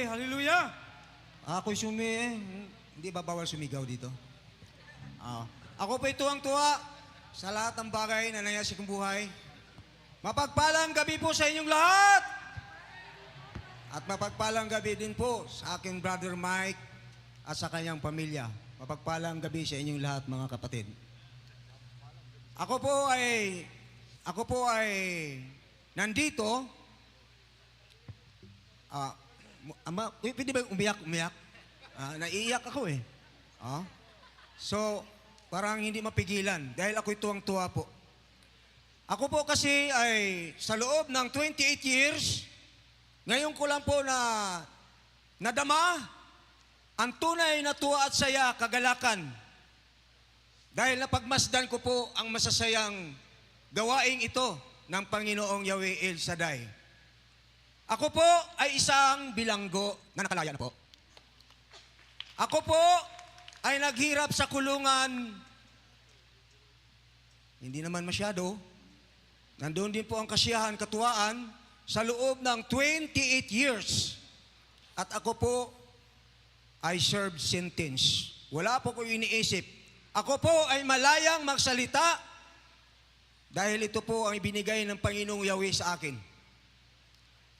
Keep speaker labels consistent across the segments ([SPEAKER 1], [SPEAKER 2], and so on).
[SPEAKER 1] Eh, hallelujah!
[SPEAKER 2] Ako'y sumi eh. Hindi ba bawal sumigaw dito? Ah, ako po'y tuwang-tuwa sa lahat ng bagay na nangyayari kong buhay. Mapagpalang gabi po sa inyong lahat! At mapagpalang gabi din po sa aking brother Mike at sa kanyang pamilya. Mapagpalang gabi sa inyong lahat mga kapatid. Ako po ay ako po ay nandito Ah, ama, uy, pwede ba umiyak, umiyak? Ah, naiiyak ako eh. Ah? So, parang hindi mapigilan dahil ako'y tuwang-tuwa po. Ako po kasi ay sa loob ng 28 years, ngayon ko lang po na nadama ang tunay na tuwa at saya, kagalakan. Dahil napagmasdan ko po ang masasayang gawaing ito ng Panginoong Yahweh El Shaddai. Ako po ay isang bilanggo na nakalaya na po. Ako po ay naghirap sa kulungan. Hindi naman masyado. Nandun din po ang kasiyahan, katuwaan sa loob ng 28 years. At ako po ay served sentence. Wala po ko iniisip. Ako po ay malayang magsalita dahil ito po ang ibinigay ng Panginoong Yahweh sa akin.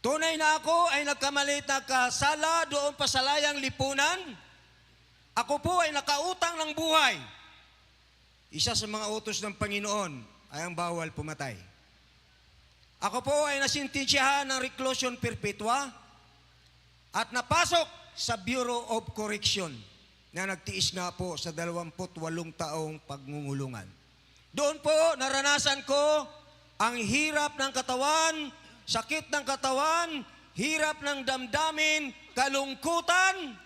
[SPEAKER 2] Tunay na ako ay nagkamalit na kasala doon pa sa layang lipunan. Ako po ay nakautang ng buhay. Isa sa mga utos ng Panginoon ay ang bawal pumatay. Ako po ay nasintensyahan ng reclusion perpetua at napasok sa Bureau of Correction na nagtiis nga po sa 28 taong pagngungulungan. Doon po naranasan ko ang hirap ng katawan, sakit ng katawan, hirap ng damdamin, kalungkutan.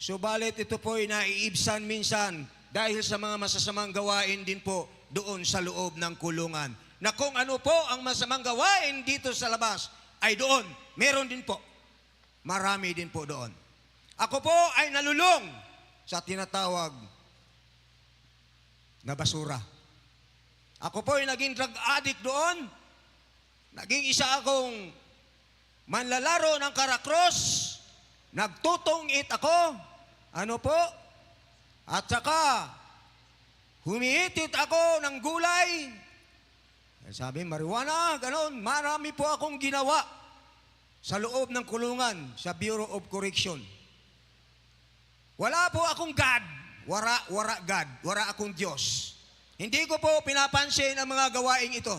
[SPEAKER 2] Subalit ito po ay naiibsan minsan dahil sa mga masasamang gawain din po doon sa loob ng kulungan. Na kung ano po ang masamang gawain dito sa labas ay doon. Meron din po. Marami din po doon. Ako po ay nalulong sa tinatawag na basura. Ako po ay naging drug addict doon. Naging isa akong manlalaro ng karakros. Nagtutungit ako. Ano po? At saka, humihitit ako ng gulay. Sabi, marijuana, ganon. Marami po akong ginawa sa loob ng kulungan sa Bureau of Correction. Wala po akong God. Wara, wara God. Wara akong Diyos. Hindi ko po pinapansin ang mga gawaing ito.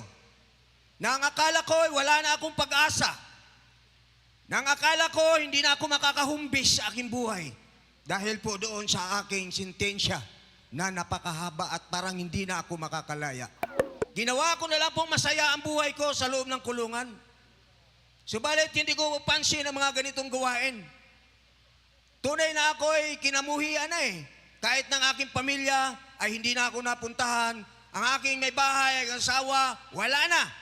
[SPEAKER 2] Nang akala ko wala na akong pag-asa. Nang akala ko hindi na ako makakahumbis sa aking buhay. Dahil po doon sa aking sintensya na napakahaba at parang hindi na ako makakalaya. Ginawa ko na lang pong masaya ang buhay ko sa loob ng kulungan. Subalit hindi ko pansin ang mga ganitong gawain. Tunay na ako ay kinamuhian na eh. Kahit ng aking pamilya ay hindi na ako napuntahan. Ang aking may bahay, ang asawa, wala na.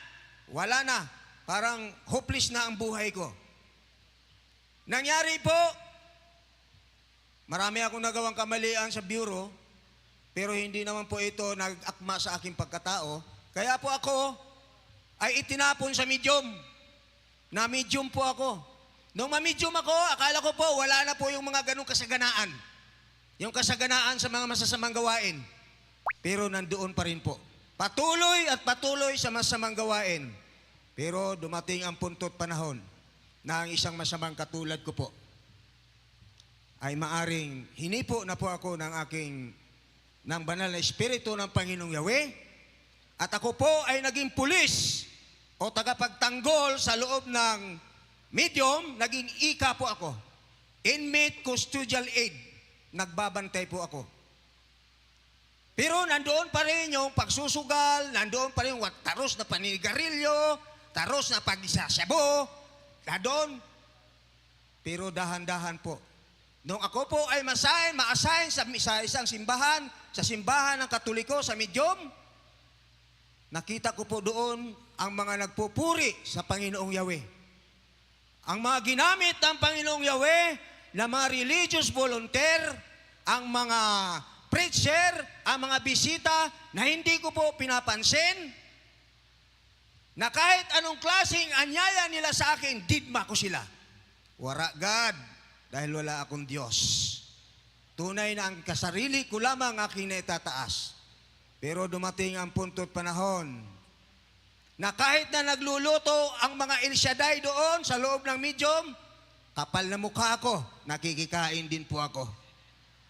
[SPEAKER 2] Wala na. Parang hopeless na ang buhay ko. Nangyari po, marami akong nagawang kamalian sa bureau, pero hindi naman po ito nag-akma sa aking pagkatao. Kaya po ako ay itinapon sa medium. Na medium po ako. Nung ma-medium ako, akala ko po wala na po yung mga ganong kasaganaan. Yung kasaganaan sa mga masasamang gawain. Pero nandoon pa rin po. Patuloy at patuloy sa masamang gawain. Pero dumating ang puntot panahon na ang isang masamang katulad ko po ay maaring hinipo na po ako ng aking ng banal na espiritu ng Panginoong Yahweh at ako po ay naging pulis o tagapagtanggol sa loob ng medium, naging ika po ako. Inmate custodial aid. Nagbabantay po ako. Pero nandoon pa rin yung pagsusugal, nandoon pa rin yung taros na panigarilyo, taros na pagsasyabo, nandoon. Pero dahan-dahan po. Nung ako po ay masahin, ma-assign sa, sa isang simbahan, sa simbahan ng Katoliko, sa medium, nakita ko po doon ang mga nagpupuri sa Panginoong Yahweh. Ang mga ginamit ng Panginoong Yahweh na mga religious volunteer, ang mga preacher, ang mga bisita na hindi ko po pinapansin, na kahit anong klaseng anyaya nila sa akin, didma ko sila. Wara God, dahil wala akong Diyos. Tunay na ang kasarili ko lamang aking naitataas. Pero dumating ang punto at panahon na kahit na nagluluto ang mga El doon sa loob ng medium, kapal na mukha ako, nakikikain din po ako.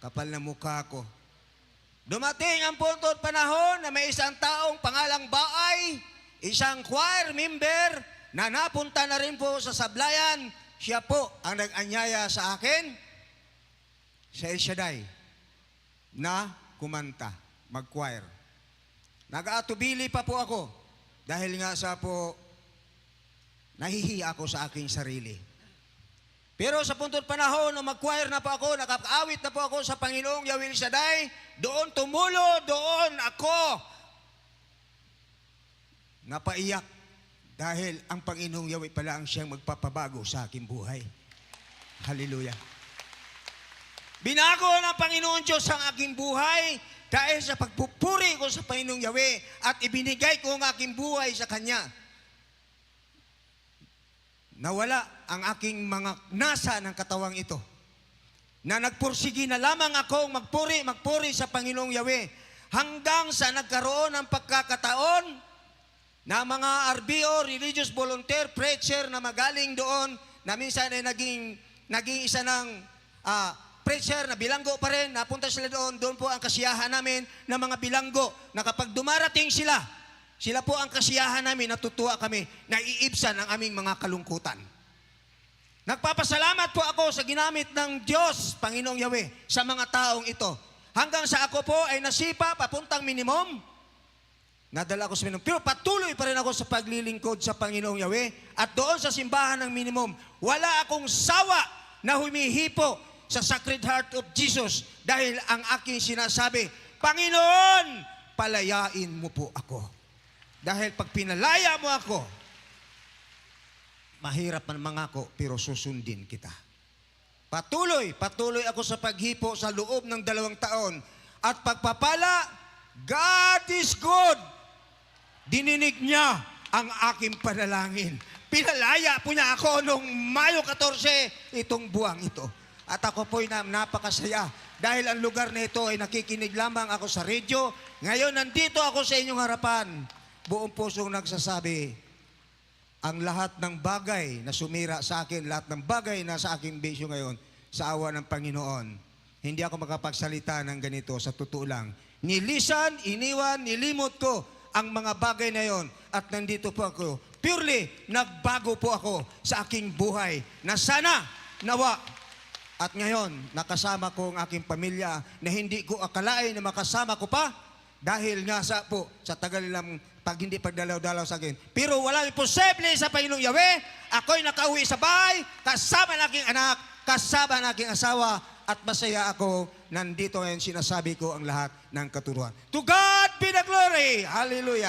[SPEAKER 2] Kapal na mukha ako. Dumating ang punto at panahon na may isang taong pangalang Baay, isang choir member na napunta na rin po sa Sablayan. Siya po ang nag-anyaya sa akin sa El Shaddai na kumanta, mag-choir. Nag-aatubili pa po ako dahil nga sa po nahihiya ako sa aking sarili. Pero sa punto at panahon na mag-choir na po ako, nakakaawit na po ako sa Panginoong Yahweh Shaddai, doon tumulo, doon ako napaiyak dahil ang Panginoong Yahweh pala ang siyang magpapabago sa aking buhay. Hallelujah. Binago ng Panginoon Diyos ang aking buhay dahil sa pagpupuri ko sa Panginoong Yahweh at ibinigay ko ang aking buhay sa Kanya. Nawala ang aking mga nasa ng katawang ito. Na nagpursigi na lamang akong magpuri, magpuri sa Panginoong Yahweh hanggang sa nagkaroon ng pagkakataon na mga RBO, religious volunteer, preacher na magaling doon, na minsan ay naging, naging isa ng ah, preacher na bilanggo pa rin, napunta sila doon, doon po ang kasiyahan namin ng mga bilanggo, na kapag dumarating sila, sila po ang kasiyahan namin, natutuwa kami, naiibsan ang aming mga kalungkutan. Nagpapasalamat po ako sa ginamit ng Diyos, Panginoong Yahweh, sa mga taong ito. Hanggang sa ako po ay nasipa papuntang minimum, Nadala ko sa minimum. Pero patuloy pa rin ako sa paglilingkod sa Panginoong Yahweh. At doon sa simbahan ng minimum, wala akong sawa na humihipo sa Sacred Heart of Jesus dahil ang aking sinasabi, Panginoon, palayain mo po ako. Dahil pag pinalaya mo ako, mahirap man mangako pero susundin kita. Patuloy, patuloy ako sa paghipo sa loob ng dalawang taon. At pagpapala, God is good. Dininig niya ang aking panalangin. Pinalaya po niya ako noong Mayo 14, itong buwang ito. At ako po'y na, napakasaya dahil ang lugar na ito ay nakikinig lamang ako sa radio. Ngayon, nandito ako sa inyong harapan. Buong pusong nagsasabi, ang lahat ng bagay na sumira sa akin, lahat ng bagay na sa aking bisyo ngayon, sa awa ng Panginoon, hindi ako makapagsalita ng ganito sa totoo lang. Nilisan, iniwan, nilimot ko ang mga bagay na yon at nandito po ako. Purely, nagbago po ako sa aking buhay na sana, nawa, at ngayon, nakasama ko ang aking pamilya na hindi ko akalain na makasama ko pa dahil nga sa po, sa tagal nilang pag hindi pagdalaw-dalaw sa akin. Pero walang imposible sa Panginoong Yahweh. Ako'y nakauwi sa bahay, kasama ng aking anak, kasama ng aking asawa, at masaya ako. Nandito ngayon sinasabi ko ang lahat ng katuruan. To God be the glory! Hallelujah!